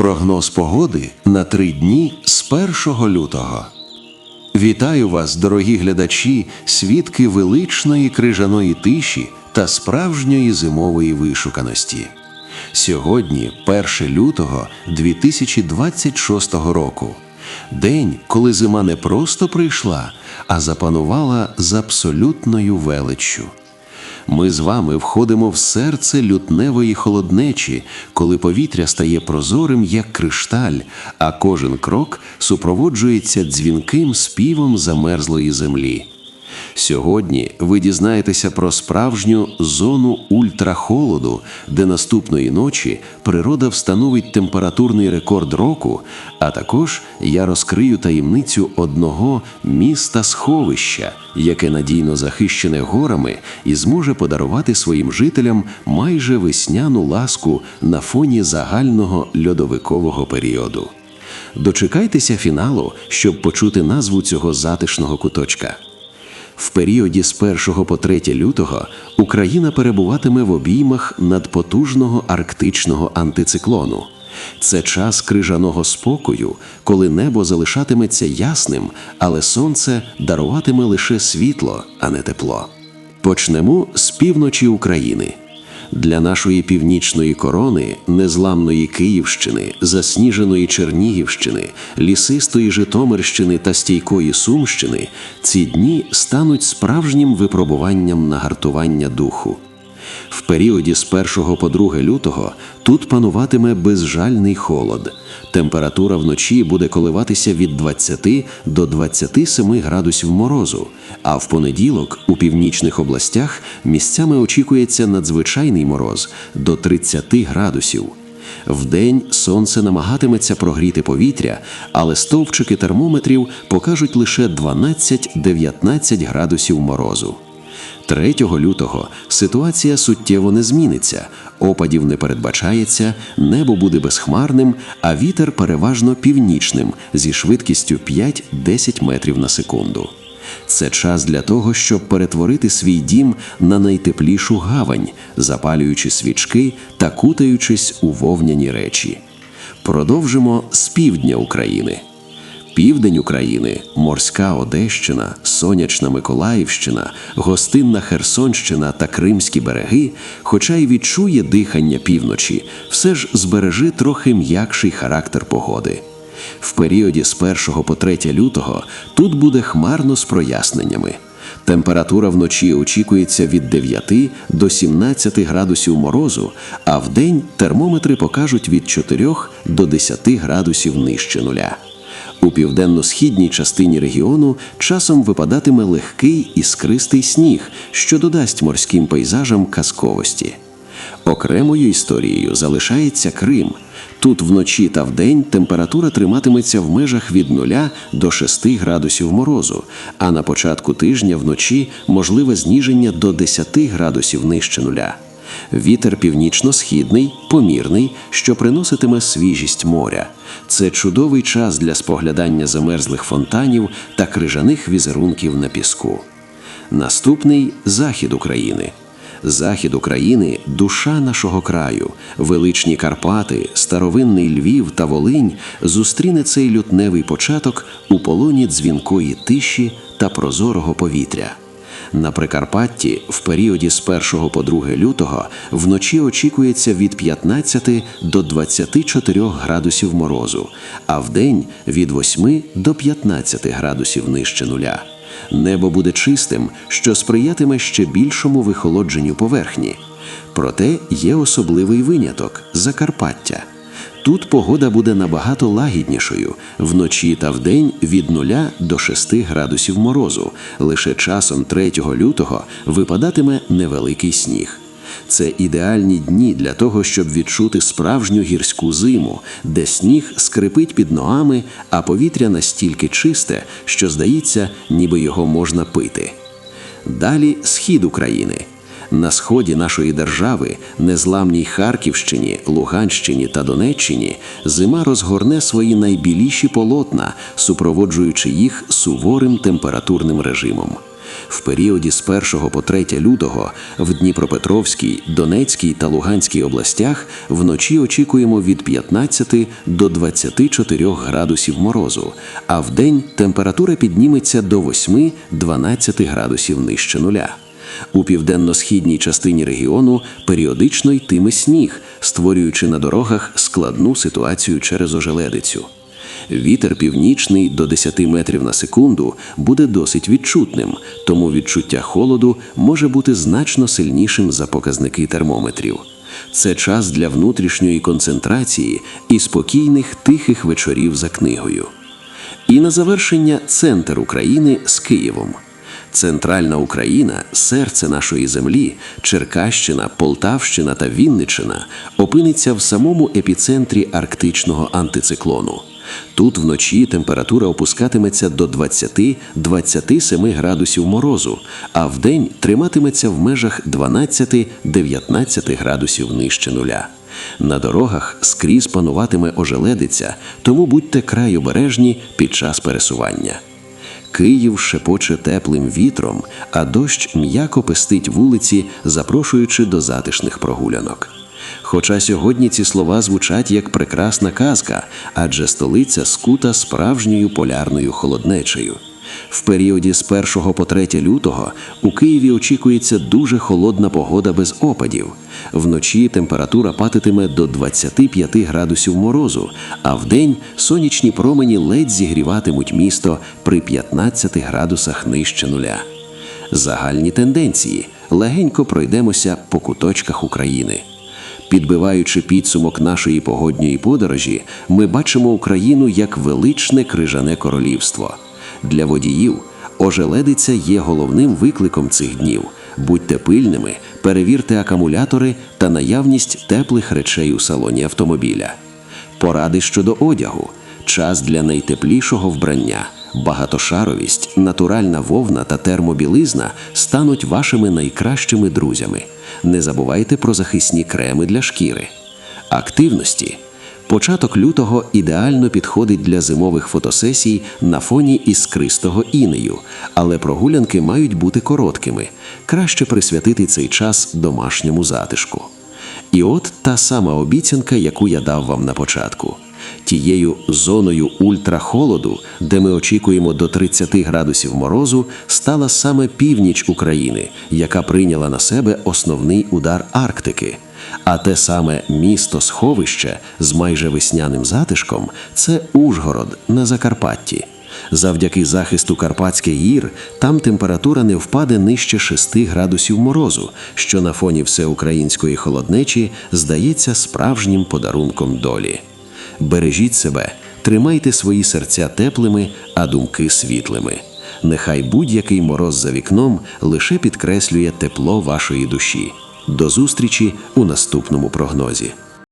Прогноз погоди на три дні з 1 лютого. Вітаю вас, дорогі глядачі, свідки величної крижаної тиші та справжньої зимової вишуканості. Сьогодні, 1 лютого 2026 року, день, коли зима не просто прийшла, а запанувала з абсолютною величчю. Ми з вами входимо в серце лютневої холоднечі, коли повітря стає прозорим, як кришталь, а кожен крок супроводжується дзвінким співом замерзлої землі. Сьогодні ви дізнаєтеся про справжню зону ультрахолоду, де наступної ночі природа встановить температурний рекорд року, а також я розкрию таємницю одного міста сховища, яке надійно захищене горами і зможе подарувати своїм жителям майже весняну ласку на фоні загального льодовикового періоду. Дочекайтеся фіналу, щоб почути назву цього затишного куточка. В періоді з 1 по 3 лютого Україна перебуватиме в обіймах надпотужного арктичного антициклону. Це час крижаного спокою, коли небо залишатиметься ясним, але сонце даруватиме лише світло, а не тепло. Почнемо з півночі України. Для нашої північної корони, незламної Київщини, засніженої Чернігівщини, лісистої Житомирщини та стійкої Сумщини ці дні стануть справжнім випробуванням на гартування духу. В періоді з 1 по 2 лютого тут пануватиме безжальний холод. Температура вночі буде коливатися від 20 до 27 градусів морозу, а в понеділок у північних областях місцями очікується надзвичайний мороз до 30 градусів. Вдень сонце намагатиметься прогріти повітря, але стовпчики термометрів покажуть лише 12-19 градусів морозу. 3 лютого ситуація суттєво не зміниться, опадів не передбачається, небо буде безхмарним, а вітер переважно північним зі швидкістю 5-10 метрів на секунду. Це час для того, щоб перетворити свій дім на найтеплішу гавань, запалюючи свічки та кутаючись у вовняні речі. Продовжимо з півдня України. Південь України, морська Одещина, сонячна Миколаївщина, гостинна Херсонщина та Кримські береги, хоча й відчує дихання півночі, все ж збережи трохи м'якший характер погоди. В періоді з 1 по 3 лютого тут буде хмарно з проясненнями. Температура вночі очікується від 9 до 17 градусів морозу, а вдень термометри покажуть від 4 до 10 градусів нижче нуля. У південно-східній частині регіону часом випадатиме легкий іскристий сніг, що додасть морським пейзажам казковості. Окремою історією залишається Крим. Тут вночі та вдень температура триматиметься в межах від 0 до 6 градусів морозу, а на початку тижня вночі можливе зніження до 10 градусів нижче нуля. Вітер північно-східний, помірний, що приноситиме свіжість моря. Це чудовий час для споглядання замерзлих фонтанів та крижаних візерунків на піску. Наступний захід України. Захід України душа нашого краю, величні Карпати, старовинний Львів та Волинь зустріне цей лютневий початок у полоні дзвінкої тиші та прозорого повітря. На Прикарпатті в періоді з 1 по 2 лютого вночі очікується від 15 до 24 градусів морозу, а вдень від 8 до 15 градусів нижче нуля. Небо буде чистим, що сприятиме ще більшому вихолодженню поверхні. Проте є особливий виняток Закарпаття. Тут погода буде набагато лагіднішою вночі та вдень від 0 до 6 градусів морозу. Лише часом 3 лютого випадатиме невеликий сніг. Це ідеальні дні для того, щоб відчути справжню гірську зиму, де сніг скрипить під ногами, а повітря настільки чисте, що здається, ніби його можна пити. Далі схід України. На сході нашої держави, незламній Харківщині, Луганщині та Донеччині, зима розгорне свої найбіліші полотна, супроводжуючи їх суворим температурним режимом. В періоді з 1 по 3 лютого в Дніпропетровській, Донецькій та Луганській областях вночі очікуємо від 15 до 24 градусів морозу, а вдень температура підніметься до 8-12 градусів нижче нуля. У південно-східній частині регіону періодично йтиме сніг, створюючи на дорогах складну ситуацію через ожеледицю. Вітер північний до 10 метрів на секунду буде досить відчутним, тому відчуття холоду може бути значно сильнішим за показники термометрів. Це час для внутрішньої концентрації і спокійних тихих вечорів за книгою. І на завершення центр України з Києвом. Центральна Україна, серце нашої землі, Черкащина, Полтавщина та Вінниччина опиниться в самому епіцентрі арктичного антициклону. Тут вночі температура опускатиметься до 20-27 градусів морозу, а вдень триматиметься в межах 12-19 градусів нижче нуля. На дорогах скрізь пануватиме ожеледиця, тому будьте край обережні під час пересування. Київ шепоче теплим вітром, а дощ м'яко пестить вулиці, запрошуючи до затишних прогулянок. Хоча сьогодні ці слова звучать як прекрасна казка, адже столиця скута справжньою полярною холоднечею. В періоді з 1 по 3 лютого у Києві очікується дуже холодна погода без опадів. Вночі температура патитиме до 25 градусів морозу, а вдень сонячні промені ледь зігріватимуть місто при 15 градусах нижче нуля. Загальні тенденції легенько пройдемося по куточках України. Підбиваючи підсумок нашої погодньої подорожі, ми бачимо Україну як величне крижане королівство. Для водіїв ожеледиця є головним викликом цих днів. Будьте пильними, перевірте акумулятори та наявність теплих речей у салоні автомобіля. Поради щодо одягу, час для найтеплішого вбрання, багатошаровість, натуральна вовна та термобілизна стануть вашими найкращими друзями. Не забувайте про захисні креми для шкіри. Активності. Початок лютого ідеально підходить для зимових фотосесій на фоні іскристого інею, але прогулянки мають бути короткими. Краще присвятити цей час домашньому затишку. І от та сама обіцянка, яку я дав вам на початку. Тією зоною ультрахолоду, де ми очікуємо до 30 градусів морозу, стала саме північ України, яка прийняла на себе основний удар Арктики. А те саме місто сховище з майже весняним затишком це Ужгород на Закарпатті. Завдяки захисту Карпатських гір там температура не впаде нижче 6 градусів морозу, що на фоні всеукраїнської холоднечі здається справжнім подарунком долі. Бережіть себе, тримайте свої серця теплими, а думки світлими. Нехай будь-який мороз за вікном лише підкреслює тепло вашої душі. До зустрічі у наступному прогнозі.